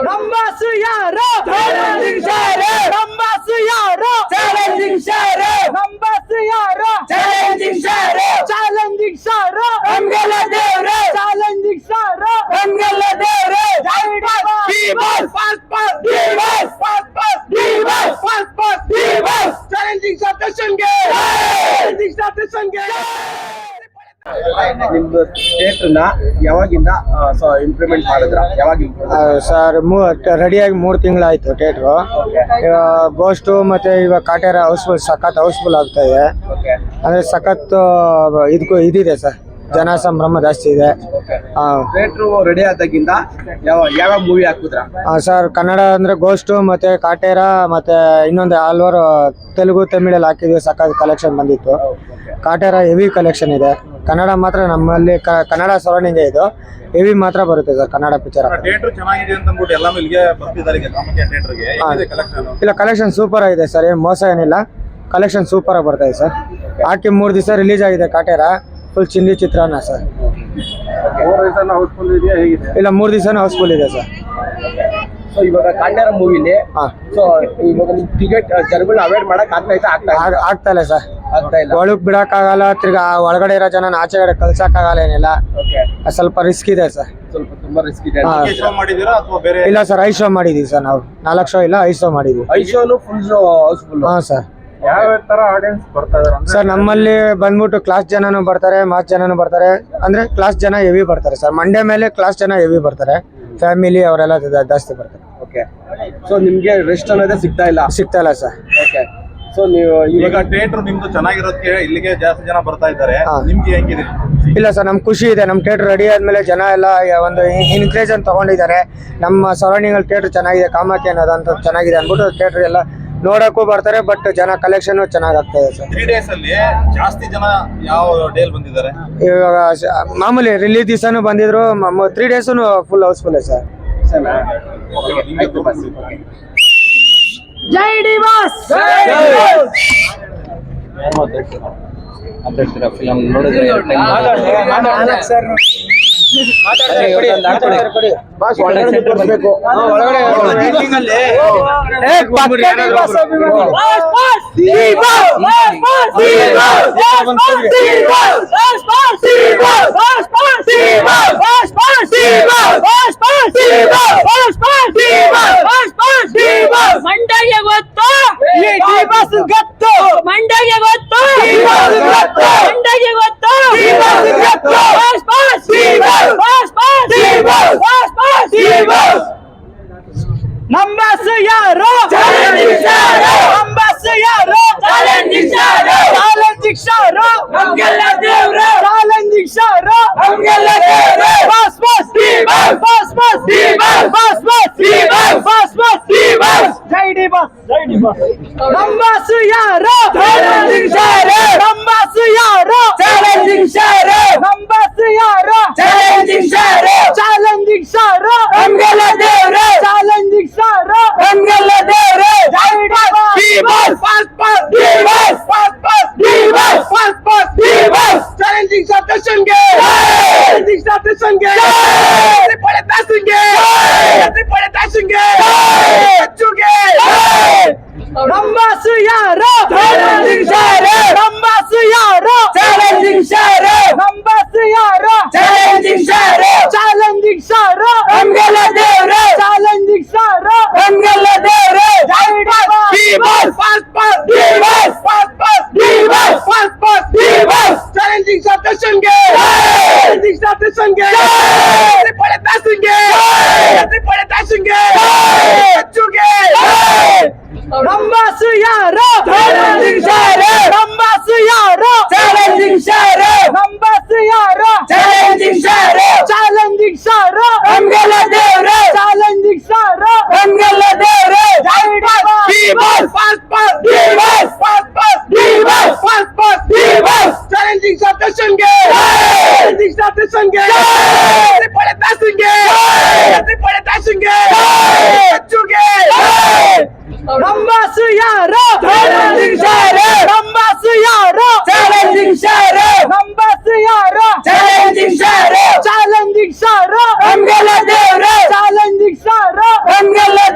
ರಂಬಾಸು ಯಾರು? ಭಾಳ ದಿಕ್ಸಾ ರೇ ರಂಬಾ ಸು ಯಾರು ಚಾಲನ್ ದಿಂಕ್ಷ ರೇ ಬಂಬಾ ಸು ಯಾರ ನಿಮ್ದು ಥಿಯೇಟರ್ನ ಯಾವಾಗಿಂದ ಇಂಪ್ರೂವ್ಮೆಂಟ್ ಮಾಡಿದ್ರ? ಯಾವಾಗ ಸರ್ ಮೂ ರೆಡಿಯಾಗಿ ಮೂರು ತಿಂಗಳಾಯ್ತು ಥಿಯೇಟ್ರು ಗೋಸ್ಟು ಮತ್ತೆ ಇವಾಗ ಕಾಟೇರ ಹೌಸ್ಫುಲ್ ಸಖತ್ ಹೌಸ್ಫುಲ್ ಆಗ್ತಾ ಇದೆ. Okay. ಅಂದ್ರೆ ಸಖತ್ ಇದಕ್ಕೂ ಇದಿದೆ ಸರ್. ಜನ ಸಂಭ್ರಮ ಜಾಸ್ತಿ ಇದೆ. ಥಿಯೇಟ್ರು ರೆಡಿ ಆದಾಗಿಂದ ಯಾವ ಯಾವ ಮೂವಿ ಹಾಕಿದ್ರ? ಸರ್ ಕನ್ನಡ ಅಂದ್ರೆ ಗೋಸ್ಟು ಮತ್ತೆ ಕಾಟೇರ ಮತ್ತೆ ಇನ್ನೊಂದು ಆಲ್ವರ್ ತೆಲುಗು ತಮಿಳಲ್ಲಿ ಹಾಕಿದ್ವಿ ಸಖತ್ ಕಲೆಕ್ಷನ್ ಬಂದಿತ್ತು. ಕಾಟೇರ ಹೆವಿ ಕಲೆಕ್ಷನ್ ಇದೆ. ಕನ್ನಡ ಮಾತ್ರ ನಮ್ಮಲ್ಲಿ ಕ- ಕನ್ನಡ ಸರೌಂಡಿಂಗ್ ಇದು. ಹೆವಿ ಮಾತ್ರ ಬರುತ್ತೆ ಸರ್ ಕನ್ನಡ ಪಿಕ್ಚರ್ ಥಿಯೇಟರ್ ಚೆನ್ನಾಗಿದೆ ಅಂತ ಅಂದ್ಬಿಟ್ಟು ಎಲ್ಲಾನು ಇಲ್ಲಿಗೆ ಬರ್ತಿದ್ದಾರೆ ಈಗ ಕಾಮಕ್ಕೆ ಥಿಯೇಟರ್ಗೆ. ಹೇಗಿದೆ ಕಲೆಕ್ಷನ್ ಇಲ್ಲ ಕಲೆಕ್ಷನ್ ಸೂಪರ್ ಆಗಿದೆ ಸರ್ ಏನು ಮೋಸ ಏನಿಲ್ಲ. ಕಲೆಕ್ಷನ್ ಸೂಪರ್ ಆಗಿ ಬರ್ತಾ ಇದೆ ಸರ್. ಹಾಕಿ ಮೂರು ದಿವಸ ರಿಲೀಸ್ ಆಗಿದೆ ಕಾಟೇರ ಫುಲ್ ಚಿಂದಿ ಚಿತ್ರಾನ್ನ ಸರ್. ಹೌಸ್ಫುಲ್ ಇದೆಯಾ? ಹೇಗಿದೆ? ಇಲ್ಲ ಮೂರು ದಿವಸನೂ ಹೌಸ್ಫುಲ್ ಇದೆ ಸರ್. ಸೊ ಇವಾಗ ಕಾಂಡಾರ ಮೂವಿಲಿ ಹಾಂ. ಸೊ ಇವಾಗ ನಿಮ್ ಟಿಕೆಟ್ ಜನಗಳನ್ನ ಅವಾಯ್ಡ್ ಮಾಡಕ್ ಆಗ್ತಾ ಇಲ್ಲ ಆಗ್ತಾ ಇಲ್ಲ? ಆಗ್ತಾ ಇಲ್ಲ ಸರ್. ಆಗ್ತಾ ಇಲ್ಲ. ಒಳಗ್ ಬಿಡಕ್ಕಾಗಲ್ಲ ತಿರ್ಗಾ ಒಳಗಡೆ ಇರೋ ಜನ ಆಚೆಗಡೆ ಕಳ್ಸಕ್ಕಾಗಲ್ಲ ಏನಿಲ್ಲ. ಓಕೆ ಅದ್ ಸ್ವಲ್ಪ ರಿಸ್ಕ್ ಇದೆ ಸರ್. ಸ್ವಲ್ಪ ತುಂಬಾ ರಿಸ್ಕ್ ಇದೆ. ಹಾ. ಶೋ ಮಾಡಿದ್ದೀರಾ ಅಥವಾ ಬೇರೆ ಇಲ್ಲ ಸರ್ ಐ ಶೋ ಮಾಡಿದೀವಿ ಸರ್ ನಾವು. ನಾಲ್ಕು ಶೋ ಇಲ್ಲ ಐ ಶೋ ಮಾಡಿದೀವಿ. ಹಾ ಫುಲ್ ಹೌಸ್ಫುಲ್ ಹಾಂ ಸರ್. ಯಾವ ತರ ಆಡಿಯನ್ಸ್ ಬರ್ತಾ ಇದಾರೆ ಸರ್ ನಮ್ಮಲ್ಲಿ ಬಂದ್ಬಿಟ್ಟು ಕ್ಲಾಸ್ ಜನನು ಬರ್ತಾರೆ ಮಾಸ್ ಜನನು ಬರ್ತಾರೆ. ಅಂದ್ರೆ ಕ್ಲಾಸ್ ಜನ ಹೆವಿ ಬರ್ತಾರೆ ಸರ್. ಮಂಡ್ಯ ಮೇಲೆ ಕ್ಲಾಸ್ ಜನ ಹೆವಿ ಬರ್ತಾರೆ. ಫ್ಯಾಮಿಲಿ ಅವರೆಲ್ಲ ಜಾ- ಜಾಸ್ತಿ ಬರ್ತಾರೆ. ಓಕೆ ಸೊ ನಿಮ್ಗೆ ರೆಸ್ಟ್ ಅನ್ನೋದೇ ಸಿಗ್ತಾ ಇಲ್ಲ? ಸಿಗ್ತಾ ಇಲ್ಲ ಸರ್. ಓಕೆ ಸೊ ನೀವು ಈಗ ಇವಾಗ ಥಿಯೇಟರ್ ನಿಮ್ದು ಚೆನ್ನಾಗಿರೋದಕ್ಕೆ ಇಲ್ಲಿಗೆ ಜಾಸ್ತಿ ಜನ ಬರ್ತಾ ಇದ್ದಾರೆ. ಹಾ. ನಿಮ್ಗೆ ಹೆಂಗಿದೆ? ಇಲ್ಲ ಸರ್ ನಮ್ಗೆ ಖುಷಿ ಇದೆ. ನಮ್ಮ ಥಿಯೇಟರ್ ರೆಡಿ ಆದ್ಮೇಲೆ ಜನ ಎಲ್ಲ ಯ- ಒಂದು ಇನ್ಕ್ರೇಜ್ ಅಂತ ತಗೊಂಡಿದ್ದಾರೆ. ನಮ್ಮ ಸರೌಂಡಿಂಗ್ ಅಲ್ಲಿ ಥಿಯೇಟರ್ ಚೆನ್ನಾಗಿದೆ ಕಾಮಾಖ್ಯ ಅನ್ನೋದಂತ ಚೆನ್ನಾಗಿದೆ ಅಂದ್ಬಿಟ್ಟು ಥಿಯೇಟರ್ ಎಲ್ಲ ನೋಡಕ್ಕೂ ಬರ್ತಾರೆ ಬಟ್ ಜನ ಕಲೆಕ್ಷನ್ ಚೆನ್ನಾಗಾಗ್ತದೆ ಆಗ್ತಾ ಇದೆ ಸರ್. ತ್ರೀ ಡೇಸ್ ಅಲ್ಲಿ ಜಾಸ್ತಿ ಜನ ಯಾವ ಡೇಲ್ ಬಂದಿದ್ದಾರೆ? ಇವಾಗ ಶ- ಮಾಮೂಲಿ ರಿಲೀಸ್ ದಿವಸನೂ ಬಂದಿದ್ರು three days full housefull sir. ಆಯ್ತು ಫಿಲಮ್ ಜೈ ಮಂಡ್ಯ ಗೊತ್ತು ಗೊತ್ತು ಮಂಡ್ಯ ಗೊತ್ತು ಮಂಡ್ಯ ಗೊತ್ತು ನಮ್ಮ ಯಾರು? ನಮ್ಮ ಯಾರು ಶಾರು ನಮ್ಗೆಲ್ಲ ದೇವ್ರು ಚಾಲೆಂಜಿಂಗ್ ಶಾರು ನಮ್ಗೆಲ್ಲ ದೇವ್ರು boss boss D boss. Boss boss D boss boss boss D boss boss boss D boss ಜೈ ಡಿ ಬಾಸ್. ಜೈ ಡಿ ಬಾಸ್ ನಮ್ಮ ಯಾರು? ಚಾಲೆಂಜಿಂಗ್ ಶಾರು ನಮ್ಮ ಯಾರು ಚಾಲೆಂಜಿಂಗ್ ಶಾರು ನಂಬಾಸ್ ಯಾರು challenging star anxiety. challenging submission game. Challenging submission game. Triple passing game. Triple passing game. Two game. Nambasu yaro. Challenging share. Nambasu yaro. Challenging share. Nambasu yaro. Challenging share. Challenging share. Mangala devra. Challenging share. Mangala